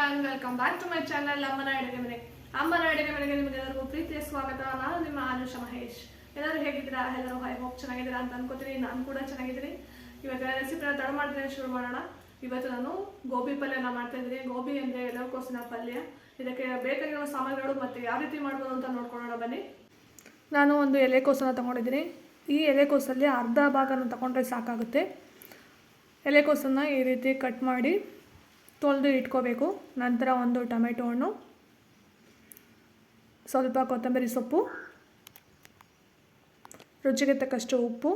Everyone welcome back to my channel ಅಮ್ಮನ ಅಡುಗೆ ಮನೆ ಅಮ್ಮನ ಅಡುಗೆ ಮನೆಗೆ ನಿಮಗೆಲ್ಲರಿಗೂ ಪ್ರೀತಿಯ ಸ್ವಾಗತ. ನಾನು ನಿಮ್ಮ ಆನುಷ ಮಹೇಶ್. ಎಲ್ಲರೂ ಹೇಗಿದ್ದೀರಾ? ಎಲ್ಲರೂ ಹೈ ಹೋಪ್ ಚೆನ್ನಾಗಿದ್ದೀರಾ ಅಂತ ಅನ್ಕೋತೀನಿ. ನಾನು ಕೂಡ ಚೆನ್ನಾಗಿದ್ದೀನಿ. ಇವತ್ತು ರೆಸಿಪಿನ ತಡ ಮಾಡ್ತೀನಿ ಶುರು ಮಾಡೋಣ. ಇವತ್ತು ನಾನು ಗೋಬಿ ಪಲ್ಯನ ಮಾಡ್ತಾ ಇದ್ದೀನಿ. ಗೋಬಿ ಅಂದರೆ ಎಲೆಕೋಸಿನ ಪಲ್ಯ. ಇದಕ್ಕೆ ಬೇಕಾಗಿರುವ ಸಾಮಾನುಗಳು ಮತ್ತು ಯಾವ ರೀತಿ ಮಾಡ್ಬೋದು ಅಂತ ನೋಡ್ಕೊಳ್ಳೋಣ. ಬನ್ನಿ. ನಾನು ಒಂದು ಎಲೆಕೋಸನ್ನು ತಗೊಂಡಿದ್ದೀನಿ. ಈ ಎಲೆಕೋಸಲ್ಲಿ ಅರ್ಧ ಭಾಗನ ತಗೊಂಡ್ರೆ ಸಾಕಾಗುತ್ತೆ. ಎಲೆಕೋಸನ್ನು ಈ ರೀತಿ ಕಟ್ ಮಾಡಿ ತೊಳೆದು ಇಟ್ಕೋಬೇಕು. ನಂತರ ಒಂದು ಟೊಮೆಟೊ ಹಣ್ಣು, ಸ್ವಲ್ಪ ಕೊತ್ತಂಬರಿ ಸೊಪ್ಪು, ರುಚಿಗೆ ತಕ್ಕಷ್ಟು ಉಪ್ಪು,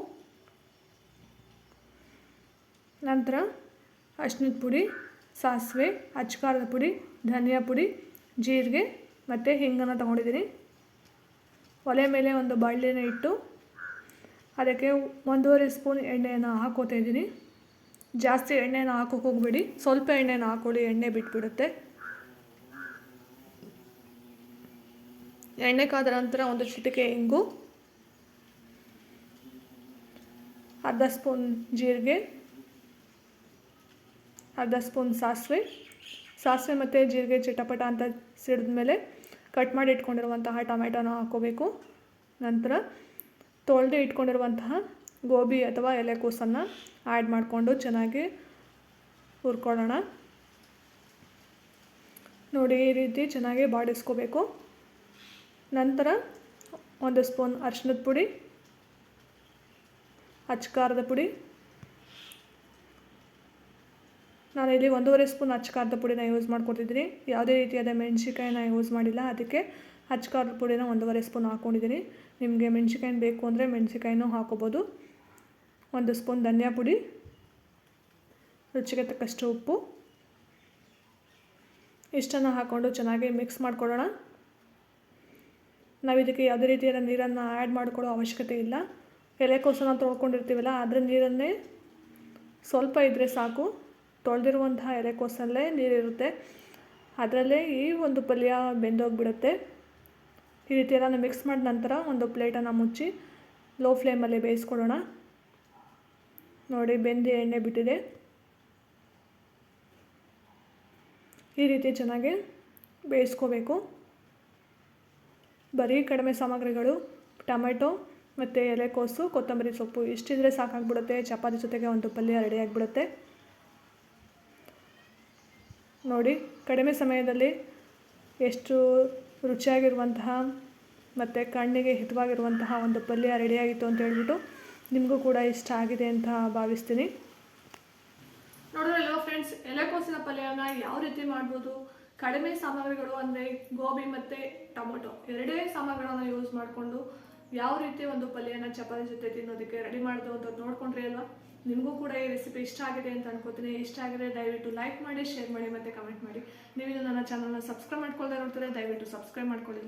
ನಂತರ ಅಶ್ನದ ಪುಡಿ, ಸಾಸಿವೆ ಅಚ್ಕಾರದ ಪುಡಿ, ಧನಿಯಾ ಪುಡಿ, ಜೀರಿಗೆ ಮತ್ತು ಹಿಂಗನ್ನು ತೊಗೊಂಡಿದ್ದೀನಿ. ಒಲೆ ಮೇಲೆ ಒಂದು ಬಾಣಲೆನ ಇಟ್ಟು ಅದಕ್ಕೆ ಒಂದೂವರೆ ಸ್ಪೂನ್ ಎಣ್ಣೆಯನ್ನು ಹಾಕೋತಾ ಇದ್ದೀನಿ. ಜಾಸ್ತಿ ಎಣ್ಣೆನ ಹಾಕೋಕೆ ಹೋಗಬೇಡಿ. ಸ್ವಲ್ಪ ಎಣ್ಣೆನ ಹಾಕೊಳ್ಳಿ, ಎಣ್ಣೆ ಬಿಟ್ಬಿಡುತ್ತೆ. ಎಣ್ಣೆ ಕಾದ ನಂತರ ಒಂದು ಚಿಟಿಕೆ ಇಂಗು. ಅರ್ಧ ಸ್ಪೂನ್ ಜೀರಿಗೆ. ಅರ್ಧ ಸ್ಪೂನ್ ಸಾಸಿವೆ. ಸಾಸಿವೆ ಮತ್ತು ಜೀರಿಗೆ ಚಿಟಪಟ ಅಂತ ಸಿಡಿದ ಮೇಲೆ ಕಟ್ ಮಾಡಿ ಇಟ್ಕೊಂಡಿರುವಂತಹ ಟೊಮೆಟೊನ ಹಾಕೋಬೇಕು. ನಂತರ ತೊಳೆದು ಇಟ್ಕೊಂಡಿರುವಂತಹ ಗೋಬಿ ಅಥವಾ ಎಲೆಕೋಸನ್ನು ಆ್ಯಡ್ ಮಾಡಿಕೊಂಡು ಚೆನ್ನಾಗಿ ಹುರ್ಕೊಳ್ಳೋಣ. ನೋಡಿ, ಈ ರೀತಿ ಚೆನ್ನಾಗಿ ಬಾಡಿಸ್ಕೋಬೇಕು. ನಂತರ ಒಂದು ಸ್ಪೂನ್ ಅರ್ಶಿನದ ಪುಡಿ ಅಚ್ಚಕಾರದ ಪುಡಿ. ನಾನು ಇಲ್ಲಿ ಒಂದೂವರೆ ಸ್ಪೂನ್ ಅಚ್ಚಕಾರದ ಪುಡಿನ ಯೂಸ್ ಮಾಡ್ಕೊತಿದ್ದೀನಿ ಯಾವುದೇ ರೀತಿಯಾದ ಮೆಣಸಿಕಾಯಿನ ಯೂಸ್ ಮಾಡಿಲ್ಲ. ಅದಕ್ಕೆ ಅಚ್ಚಕಾರದ ಪುಡಿನ ಒಂದೂವರೆ ಸ್ಪೂನ್ ಹಾಕ್ಕೊಂಡಿದ್ದೀನಿ ನಿಮಗೆ ಮೆಣಸಿಕಾಯಿನ ಬೇಕು ಅಂದರೆ ಮೆಣಸಿಕಾಯಿನೂ ಹಾಕೋಬೋದು. ಒಂದು ಸ್ಪೂನ್ ಧನಿಯಾ ಪುಡಿ, ರುಚಿಗೆ ತಕ್ಕಷ್ಟು ಉಪ್ಪು. ಇಷ್ಟನ್ನು ಹಾಕ್ಕೊಂಡು ಚೆನ್ನಾಗಿ ಮಿಕ್ಸ್ ಮಾಡ್ಕೊಳ್ಳೋಣ. ನಾವು ಇದಕ್ಕೆ ಯಾವುದೇ ರೀತಿಯಾದ ನೀರನ್ನು ಆ್ಯಡ್ ಮಾಡ್ಕೊಳ್ಳೋ ಅವಶ್ಯಕತೆ ಇಲ್ಲ. ಎಲೆಕೋಸನ್ನು ತೊಳ್ಕೊಂಡಿರ್ತೀವಲ್ಲ ಅದರ ನೀರನ್ನೇ ಸ್ವಲ್ಪ ಇದ್ದರೆ ಸಾಕು. ತೊಳೆದಿರುವಂತಹ ಎಲೆಕೋಸಲ್ಲೇ ನೀರಿರುತ್ತೆ. ಅದರಲ್ಲೇ ಈ ಒಂದು ಪಲ್ಯ ಬೆಂದೋಗಿಬಿಡುತ್ತೆ. ಈ ರೀತಿಯೆಲ್ಲ ಮಿಕ್ಸ್ ಮಾಡಿದ ನಂತರ ಒಂದು ಪ್ಲೇಟನ್ನು ಮುಚ್ಚಿ ಲೋ ಫ್ಲೇಮಲ್ಲಿ ಬೇಯಿಸ್ಕೊಳ್ಳೋಣ. ನೋಡಿ ಬೆಂದಿ ಎಣ್ಣೆ ಬಿಟ್ಟಿದೆ. ಈ ರೀತಿ ಚೆನ್ನಾಗಿ ಬೇಯಿಸ್ಕೋಬೇಕು. ಬರೀ ಕಡಿಮೆ ಸಾಮಗ್ರಿಗಳು, ಟೊಮೆಟೊ ಮತ್ತು ಎಲೆಕೋಸು, ಕೊತ್ತಂಬರಿ ಸೊಪ್ಪು ಇಷ್ಟಿದ್ರೆ ಸಾಕಾಗ್ಬಿಡುತ್ತೆ. ಚಪಾತಿ ಜೊತೆಗೆ ಒಂದು ಪಲ್ಯ ರೆಡಿ ಆಗಿಬಿಡುತ್ತೆ. ನೋಡಿ, ಕಡಿಮೆ ಸಮಯದಲ್ಲಿ ಎಷ್ಟು ರುಚಿಯಾಗಿರುವಂತಹ ಮತ್ತು ಕಣ್ಣಿಗೆ ಹಿತವಾಗಿರುವಂತಹ ಒಂದು ಪಲ್ಯ ರೆಡಿಯಾಗಿತ್ತು ಅಂತ ಹೇಳ್ಬಿಟ್ಟು ನಿಮಗೂ ಕೂಡ ಇಷ್ಟ ಆಗಿದೆ ಅಂತ ಭಾವಿಸ್ತೀನಿ. ನೋಡಿದ್ರಲ್ವ ಫ್ರೆಂಡ್ಸ್ ಎಲೆಕೋಸಿನ ಪಲ್ಯನ ಯಾವ ರೀತಿ ಮಾಡ್ಬೋದು? ಕಡಿಮೆ ಸಾಮಗ್ರಿಗಳು ಅಂದರೆ ಗೋಬಿ ಮತ್ತು ಟೊಮೊಟೊ, ಎರಡೇ ಸಾಮಗ್ರಿಗಳನ್ನ ಯೂಸ್ ಮಾಡಿಕೊಂಡು ಯಾವ ರೀತಿ ಒಂದು ಪಲ್ಯನ ಚಪಾತಿ ಜೊತೆ ತಿನ್ನೋದಕ್ಕೆ ರೆಡಿ ಮಾಡೋದು ಅಂತ ನೋಡ್ಕೊಂಡ್ರಿ ಅಲ್ವಾ? ನಿಮಗೂ ಕೂಡ ಈ ರೆಸಿಪಿ ಇಷ್ಟ ಆಗಿದೆ ಅಂತ ಅನ್ಕೋತೀನಿ. ಇಷ್ಟ ಆಗಿದೆ ದಯವಿಟ್ಟು ಲೈಕ್ ಮಾಡಿ ಶೇರ್ ಮಾಡಿ ಮತ್ತು ಕಮೆಂಟ್ ಮಾಡಿ. ನೀವು ನನ್ನ ಚಾನಲ್ನ ಸಬ್ಸ್ಕ್ರೈಬ್ ಮಾಡ್ಕೊಳ್ತಾ ನೋಡ್ತಾರೆ ದಯವಿಟ್ಟು ಸಬ್ಸ್ಕ್ರೈಬ್ ಮಾಡ್ಕೊಳ್ಳಿ.